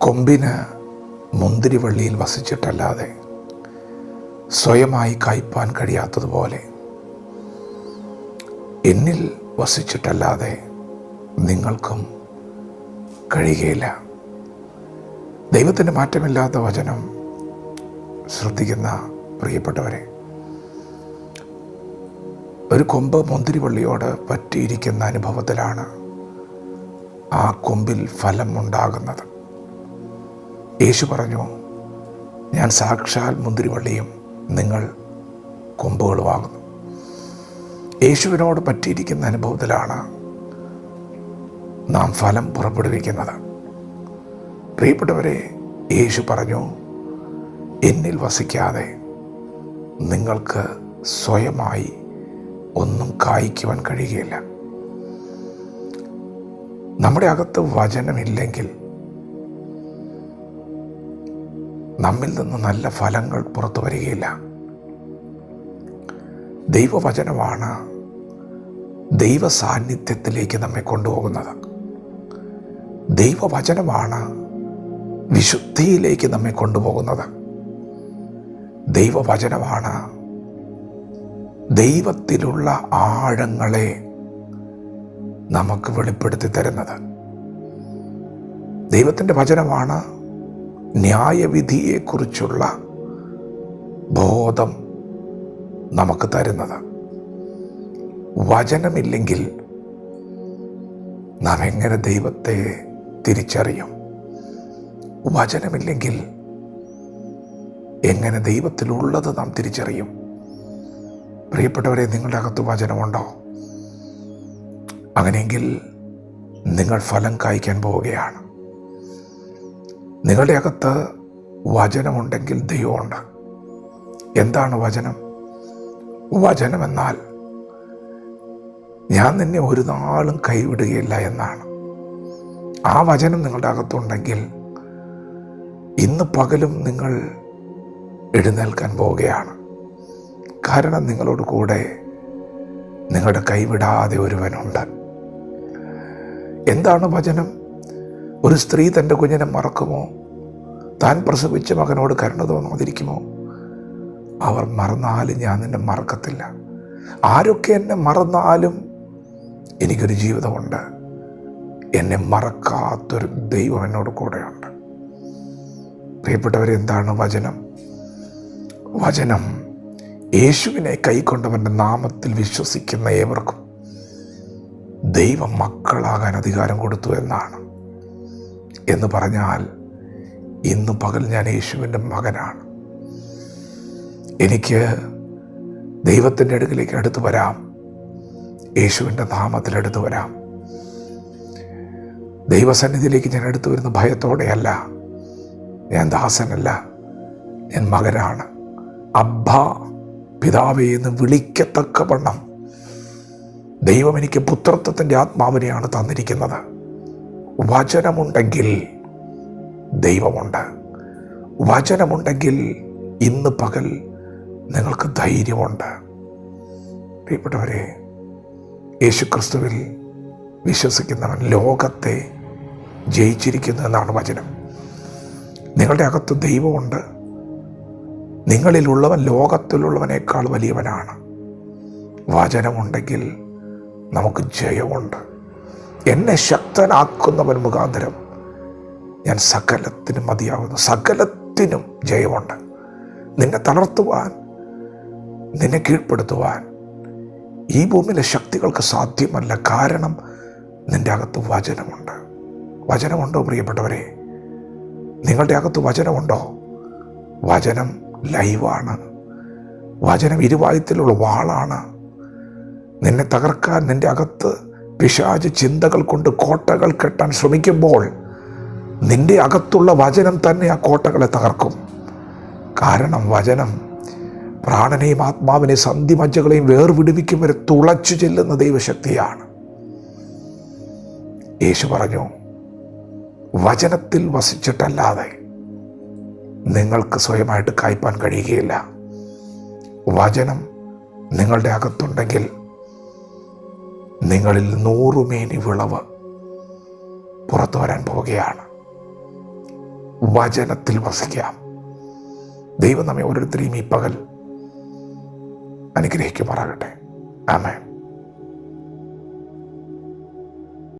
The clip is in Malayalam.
കൊമ്പിന് മുന്തിരിവള്ളിയിൽ വസിച്ചിട്ടല്ലാതെ സ്വയമായി കായ്പാൻ കഴിയാത്തതുപോലെ എന്നിൽ വസിച്ചിട്ടല്ലാതെ നിങ്ങൾക്കും കഴിയുകയില്ല. ദൈവത്തിന്റെ മാറ്റമില്ലാത്ത വചനം ശ്രദ്ധിക്കുന്ന പ്രിയപ്പെട്ടവരെ ഒരു കൊമ്പ് മുന്തിരിവള്ളിയോട് പറ്റിയിരിക്കുന്ന അനുഭവത്തിലാണ് ആ കൊമ്പിൽ ഫലം ഉണ്ടാകുന്നത്. യേശു പറഞ്ഞു ഞാൻ സാക്ഷാൽ മുന്തിരിവള്ളിയും നിങ്ങൾ കൊമ്പുകളുമാകുന്നു. യേശുവിനോട് പറ്റിയിരിക്കുന്ന അനുഭവത്തിലാണ് നാം ഫലം പുറപ്പെടുവിക്കുന്നത്. പ്രിയപ്പെട്ടവരെ യേശു പറഞ്ഞു എന്നിൽ വസിക്കാതെ നിങ്ങൾക്ക് സ്വയമായി ഒന്നും കായ്ക്കുവാൻ കഴിയുകയില്ല. നമ്മുടെ അകത്ത് വചനമില്ലെങ്കിൽ നമ്മിൽ നിന്ന് നല്ല ഫലങ്ങൾ പുറത്തു വരികയില്ല. ദൈവവചനമാണ് ദൈവ സാന്നിധ്യത്തിലേക്ക് നമ്മെ കൊണ്ടുപോകുന്നത്. ദൈവവചനമാണ് വിശുദ്ധിയിലേക്ക് നമ്മെ കൊണ്ടുപോകുന്നത്. ദൈവവചനമാണ് ദൈവത്തിലുള്ള ആഴങ്ങളെ നമുക്ക് വെളിപ്പെടുത്തി തരുന്നത്. ദൈവത്തിന്റെ വചനമാണ് ന്യായവിധിയെക്കുറിച്ചുള്ള ബോധം നമുക്ക് തരുന്നത്. വചനമില്ലെങ്കിൽ നാം എങ്ങനെ ദൈവത്തെ തിരിച്ചറിയും? വചനമില്ലെങ്കിൽ എങ്ങനെ ദൈവത്തിലുള്ളത് നാം തിരിച്ചറിയും? പ്രിയപ്പെട്ടവരെ നിങ്ങളുടെ അകത്ത് വചനമുണ്ടോ? അങ്ങനെയെങ്കിൽ നിങ്ങൾ ഫലം കായ്ക്കാൻ പോവുകയാണ്. നിങ്ങളുടെ അകത്ത് വചനമുണ്ടെങ്കിൽ ദൈവമുണ്ട്. എന്താണ് വചനം? വചനം എന്നാൽ ഞാൻ നിന്നെ ഒരു നാളും കൈവിടുകയില്ല എന്നാണ്. ആ വചനം നിങ്ങളുടെ അകത്തുണ്ടെങ്കിൽ ഇന്ന് പകലും നിങ്ങൾ എഴുന്നേൽക്കാൻ പോവുകയാണ്. കാരണം നിങ്ങളോട് കൂടെ നിങ്ങളുടെ കൈവിടാതെ ഒരുവനുണ്ട്. എന്താണ് വചനം? ഒരു സ്ത്രീ തന്റെ കുഞ്ഞിനെ മറക്കുമോ? താൻ പ്രസവിച്ച മകനോട് കരുണ തോന്നാതിരിക്കുമോ? അവർ മറന്നാലും ഞാൻ നിന്നെ മറക്കത്തില്ല. ആരൊക്കെ എന്നെ മറന്നാലും എനിക്കൊരു ജീവിതമുണ്ട്. എന്നെ മറക്കാത്തൊരു ദൈവം എന്നോട് കൂടെയുണ്ട്. പ്രിയപ്പെട്ടവരെന്താണ് വചനം? വചനം യേശുവിനെ കൈക്കൊണ്ടവന്റെ നാമത്തിൽ വിശ്വസിക്കുന്ന ഏവർക്കും ദൈവം മക്കളാകാൻ അധികാരം കൊടുത്തു എന്നാണ്. എന്ന് പറഞ്ഞാൽ ഇന്ന് പകൽ ഞാൻ യേശുവിന്റെ മകനാണ്. എനിക്ക് ദൈവത്തിന്റെ അടുക്കിലേക്ക് അടുത്ത് വരാം. യേശുവിന്റെ നാമത്തിൽ അടുത്ത് വരാം. ദൈവസന്നിധിയിലേക്ക് ഞാൻ എടുത്തു വരുന്ന ഭയത്തോടെയല്ല. ഞാൻ ദാസനല്ല. ഞാൻ മകനാണ്. അബ്ബ പിതാവേ എന്ന് വിളിക്കത്തക്കവണ്ണം ദൈവം എനിക്ക് പുത്രത്വത്തിന്റെ ആത്മാവിനെയാണ് തന്നിരിക്കുന്നത്. വചനമുണ്ടെങ്കിൽ ദൈവമുണ്ട്. വചനമുണ്ടെങ്കിൽ ഇന്ന് പകൽ നിങ്ങൾക്ക് ധൈര്യമുണ്ട്. പ്രിയപ്പെട്ടവരെ യേശുക്രിസ്തുവിൽ വിശ്വസിക്കുന്നവൻ ലോകത്തെ ജയിച്ചിരിക്കുന്നു എന്നാണ് വചനം. നിങ്ങളുടെ അകത്ത് ദൈവമുണ്ട്. നിങ്ങളിലുള്ളവൻ ലോകത്തിലുള്ളവനേക്കാൾ വലിയവനാണ്. വചനമുണ്ടെങ്കിൽ നമുക്ക് ജയമുണ്ട്. എന്നെ ശക്തനാക്കുന്നവൻ മുഖാന്തരം ഞാൻ സകലത്തിനും മതിയാവുന്നു സകലത്തിനും ജയമുണ്ട്. നിന്നെ തളർത്തുവാൻ നിന്നെ കീഴ്പ്പെടുത്തുവാൻ ഈ ഭൂമിയിലെ ശക്തികൾക്ക് സാധ്യമല്ല. കാരണം നിന്റെ അകത്ത് വചനമുണ്ട്. വചനമുണ്ടോ പ്രിയപ്പെട്ടവരെ? നിങ്ങളുടെ അകത്ത് വചനമുണ്ടോ? വചനം ലൈവാണ്. വചനം ഇരുവായത്തിലുള്ള വാളാണ്. നിന്നെ തകർക്കാൻ നിന്റെ അകത്ത് പിശാജ് ചിന്തകൾ കൊണ്ട് കോട്ടകൾ കെട്ടാൻ ശ്രമിക്കുമ്പോൾ നിന്റെ അകത്തുള്ള വചനം തന്നെ ആ കോട്ടകളെ തകർക്കും. കാരണം വചനം പ്രാണനെയും ആത്മാവിനെ സന്ധിമജ്ജകളെയും വേർവിടുവിക്കും വരെ തുളച്ചു ചെല്ലുന്ന ദൈവശക്തിയാണ്. യേശു പറഞ്ഞു വചനത്തിൽ വസിച്ചിട്ടല്ലാതെ നിങ്ങൾക്ക് സ്വയമായിട്ട് കായ്പാൻ കഴിയുകയില്ല. വചനം നിങ്ങളുടെ അകത്തുണ്ടെങ്കിൽ നിങ്ങളിൽ നൂറുമേനി വിളവ് പുറത്തു വരാൻ പോവുകയാണ്. വചനത്തിൽ വസിക്കാം. ദൈവം നമ്മെ ഓരോരുത്തരെയും ഈ പകൽ അനുഗ്രഹിക്കുമാറാകട്ടെ. ആമേൻ.